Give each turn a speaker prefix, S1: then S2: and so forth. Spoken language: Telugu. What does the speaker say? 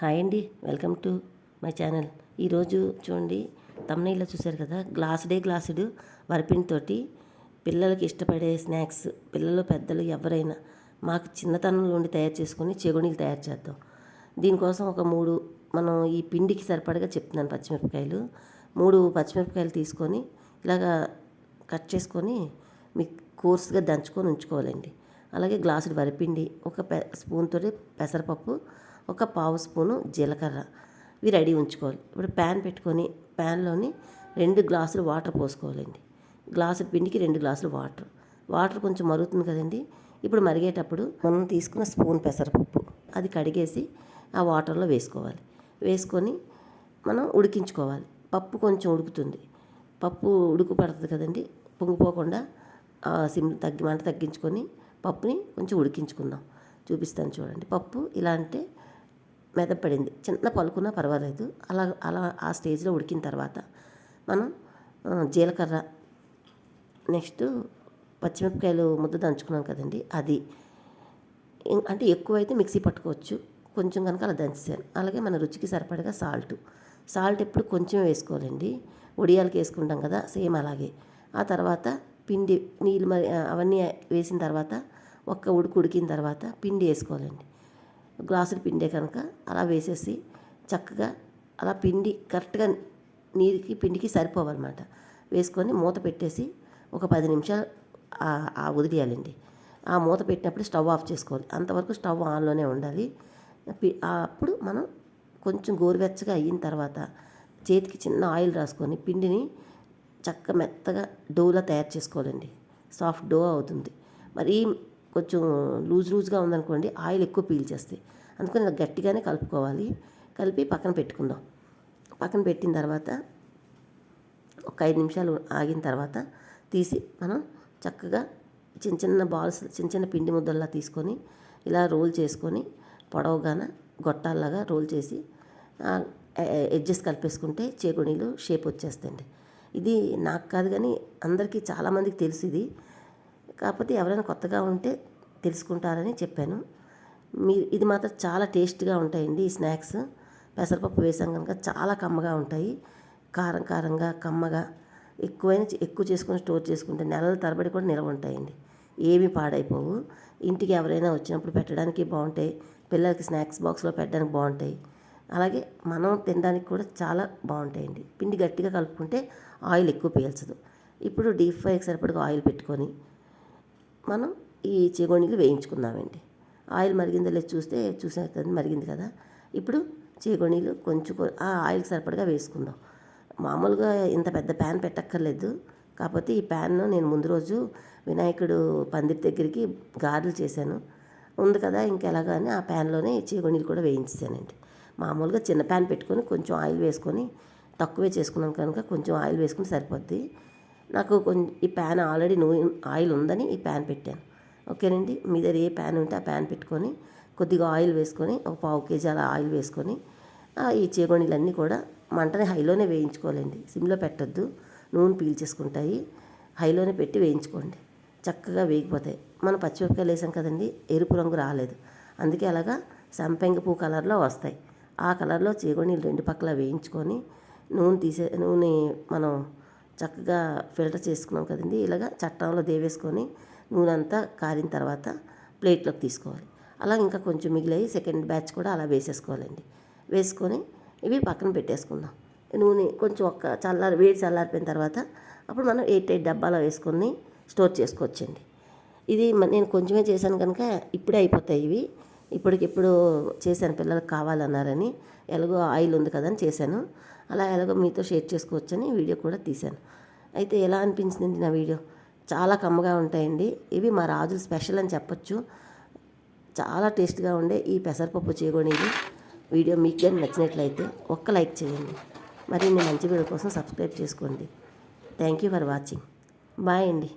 S1: హాయ్ అండి వెల్కమ్ టు మై ఛానల్. ఈరోజు చూడండి తమ్నైల్లో చూశారు కదా గ్లాస్ డే గ్లాసుడు వరిపిండితోటి పిల్లలకి ఇష్టపడే స్నాక్స్ పిల్లలు పెద్దలు ఎవరైనా మాకు చిన్నతనంలో ఉండి తయారు చేసుకొని చెగునీలు తయారు చేద్దాం. దీనికోసం ఒక మూడు మనం ఈ పిండికి సరిపడగా చెప్తున్నాను పచ్చిమిరపకాయలు. మూడు పచ్చిమిరపకాయలు తీసుకొని ఇలాగా కట్ చేసుకొని మీకు కోర్స్గా దంచుకొని ఉంచుకోవాలండి. అలాగే గ్లాసుడు వరిపిండి ఒక పె స్పూన్ తోటి పెసరపప్పు ఒక పావు స్పూను జీలకర్ర. ఇవి రెడీ ఉంచుకోవాలి. ఇప్పుడు ప్యాన్ పెట్టుకొని ప్యాన్లోని రెండు గ్లాసులు వాటర్ పోసుకోవాలండి. గ్లాసు పిండికి రెండు గ్లాసులు వాటర్. వాటర్ కొంచెం మరుగుతుంది కదండి. ఇప్పుడు మరిగేటప్పుడు మనం తీసుకున్న స్పూన్ పెసరపప్పు అది కడిగేసి ఆ వాటర్లో వేసుకోవాలి. వేసుకొని మనం ఉడికించుకోవాలి. పప్పు కొంచెం ఉడుకుతుంది. పప్పు ఉడుకు పడుతుంది కదండి. పొంగిపోకుండా ఆ సిమ్ తగ్గి మంట తగ్గించుకొని పప్పుని కొంచెం ఉడికించుకుందాం. చూపిస్తాను చూడండి. పప్పు ఇలా అంటే మెదపడింది చిన్న పలుకున్నా పర్వాలేదు. అలా అలా ఆ స్టేజ్లో ఉడికిన తర్వాత మనం జీలకర్ర నెక్స్ట్ పచ్చిమిరపకాయలు ముద్ద దంచుకున్నాం కదండి అది. అంటే ఎక్కువైతే మిక్సీ పట్టుకోవచ్చు. కొంచెం కనుక అలా దంచేసాను అలాగే మన రుచికి సరిపడగా సాల్ట్. సాల్ట్ ఎప్పుడు కొంచెం వేసుకోవాలండి. ఉడియాలకి వేసుకుంటాం కదా సేమ్ అలాగే. ఆ తర్వాత పిండి నీళ్ళు మరి అవన్నీ వేసిన తర్వాత ఒక్క ఉడుకు ఉడికిన తర్వాత పిండి వేసుకోవాలండి. గ్లాసులు పిండే కనుక అలా వేసేసి చక్కగా అలా పిండి కరెక్ట్గా నీరుకి పిండికి సరిపోవాలన్నమాట వేసుకొని మూత పెట్టేసి ఒక పది నిమిషాలు ఆ- వదిలేయాలండి. ఆ మూత పెట్టినప్పుడు స్టవ్ ఆఫ్ చేసుకోవాలి. అంతవరకు స్టవ్ ఆన్లోనే ఉండాలి. అప్పుడు మనం కొంచెం గోరువెచ్చగా అయిన తర్వాత చేతికి చిన్న ఆయిల్ రాసుకొని పిండిని చక్క మెత్తగా డోలా తయారు చేసుకోవాలండి. సాఫ్ట్ డో అవుతుంది. మరి కొంచెం లూజ్ లూజ్గా ఉందనుకోండి ఆయిల్ ఎక్కువ పీల్చేస్తాయి అందుకని ఇలా గట్టిగానే కలుపుకోవాలి. కలిపి పక్కన పెట్టుకుందాం. పక్కన పెట్టిన తర్వాత ఒక ఐదు నిమిషాలు ఆగిన తర్వాత తీసి మనం చక్కగా చిన్న చిన్న బాల్స్ చిన్న చిన్న పిండి ముద్దల్లా తీసుకొని ఇలా రోల్ చేసుకొని పొడవుగాన గొట్టాల్లాగా రోల్ చేసి ఎడ్జెస్ కలిపేసుకుంటే చేగునీలు షేప్ వచ్చేస్తాయండి. ఇది నాకు కాదు కానీ అందరికీ చాలామందికి తెలుసు ఇది. కాకపోతే ఎవరైనా కొత్తగా ఉంటే తెలుసుకుంటారని చెప్పాను. మీ ఇది మాత్రం చాలా టేస్ట్గా ఉంటాయండి ఈ స్నాక్స్. పెసరపప్పు వేసాం కనుక చాలా కమ్మగా ఉంటాయి. కారం కారంగా కమ్మగా ఎక్కువైనా ఎక్కువ చేసుకొని స్టోర్ చేసుకుంటే నెలల తరబడి కూడా నిల్వ ఉంటాయండి. ఏమీ పాడైపోవు. ఇంటికి ఎవరైనా వచ్చినప్పుడు పెట్టడానికి బాగుంటాయి. పిల్లలకి స్నాక్స్ బాక్స్లో పెట్టడానికి బాగుంటాయి. అలాగే మనం తినడానికి కూడా చాలా బాగుంటాయండి. పిండి గట్టిగా కలుపుకుంటే ఆయిల్ ఎక్కువ పీల్చదు. ఇప్పుడు డీప్ ఫ్రైకి సరిపడగా ఆయిల్ పెట్టుకొని మనం ఈ చేగోణీలు వేయించుకుందామండి ఆయిల్ మరిగిందో లేదు చూస్తే చూసే కదా మరిగింది కదా. ఇప్పుడు చేగోనీలు కొంచెం ఆ ఆయిల్కి సరిపడగా వేసుకుందాం. మామూలుగా ఇంత పెద్ద ప్యాన్ పెట్టక్కర్లేదు. కాకపోతే ఈ ప్యాన్ను నేను ముందు రోజు వినాయకుడు పందిరి దగ్గరికి గారెలు చేశాను. ఉంది కదా ఇంకెలాగా అని ఆ ప్యాన్లోనే చేగోనీలు కూడా వేయించానండి మామూలుగా చిన్న ప్యాన్ పెట్టుకొని కొంచెం ఆయిల్ వేసుకొని తక్కువే చేసుకున్నాం కనుక కొంచెం ఆయిల్ వేసుకుని సరిపోద్ది. నాకు కొంచెం ఈ ప్యాన్ ఆల్రెడీ నూనె ఆయిల్ ఉందని ఈ ప్యాన్ పెట్టాను. ఓకేనండి? మీ దగ్గర ఏ ప్యాన్ ఉంటే ఆ ప్యాన్ పెట్టుకొని కొద్దిగా ఆయిల్ వేసుకొని ఒక పావు కేజీ అలా ఆయిల్ వేసుకొని ఈ చేగోణీలన్నీ కూడా మంటని హైలోనే వేయించుకోవాలండి. సిమ్లో పెట్టొద్దు. నూనె పీల్చేసుకుంటాయి. హైలోనే పెట్టి వేయించుకోండి. చక్కగా వేగిపోతాయి. మనం పచ్చిమిరపకాయలు వేసాం కదండి ఎరుపు రంగు రాలేదు. అందుకే అలాగా సంపెంగ పువ్వు కలర్లో వస్తాయి. ఆ కలర్లో చేగోనీలు రెండు పక్కల వేయించుకొని నూనె తీసే నూనె మనం చక్కగా ఫిల్టర్ చేసుకున్నాం కదండి ఇలాగా చట్టంలో దేవేసుకొని నూనె అంతా కారిన తర్వాత ప్లేట్లోకి తీసుకోవాలి. అలా ఇంకా కొంచెం మిగిలాయి సెకండ్ బ్యాచ్ కూడా అలా వేసేసుకోవాలండి. వేసుకొని ఇవి పక్కన పెట్టేసుకుందాం. నూనె కొంచెం ఒక్క చల్లారి వేడి చల్లారిపోయిన తర్వాత అప్పుడు మనం ఎయిట్ ఎయిట్ డబ్బాలో వేసుకొని స్టోర్ చేసుకోవచ్చండి. ఇది నేను కొంచెమే చేశాను కనుక ఇప్పుడే అయిపోతాయి ఇవి. ఇప్పటికిప్పుడు చేశాను పిల్లలకు కావాలన్నారని ఎలాగో ఆయిల్ ఉంది కదా అని చేశాను. అలా ఎలాగో మీతో షేర్ చేసుకోవచ్చని వీడియో కూడా తీశాను. అయితే ఎలా అనిపించింది నా వీడియో? చాలా కమ్మగా ఉంటాయండి. ఇవి మా రాజులు స్పెషల్ అని చెప్పొచ్చు. చాలా టేస్ట్గా ఉండే ఈ పెసరపప్పు చేగోణిది వీడియో మీకు కానీ నచ్చినట్లయితే ఒక్క లైక్ చేయండి. మరిన్ని మంచి వీడియో కోసం సబ్స్క్రైబ్ చేసుకోండి. Thank you for watching. Bye అండి.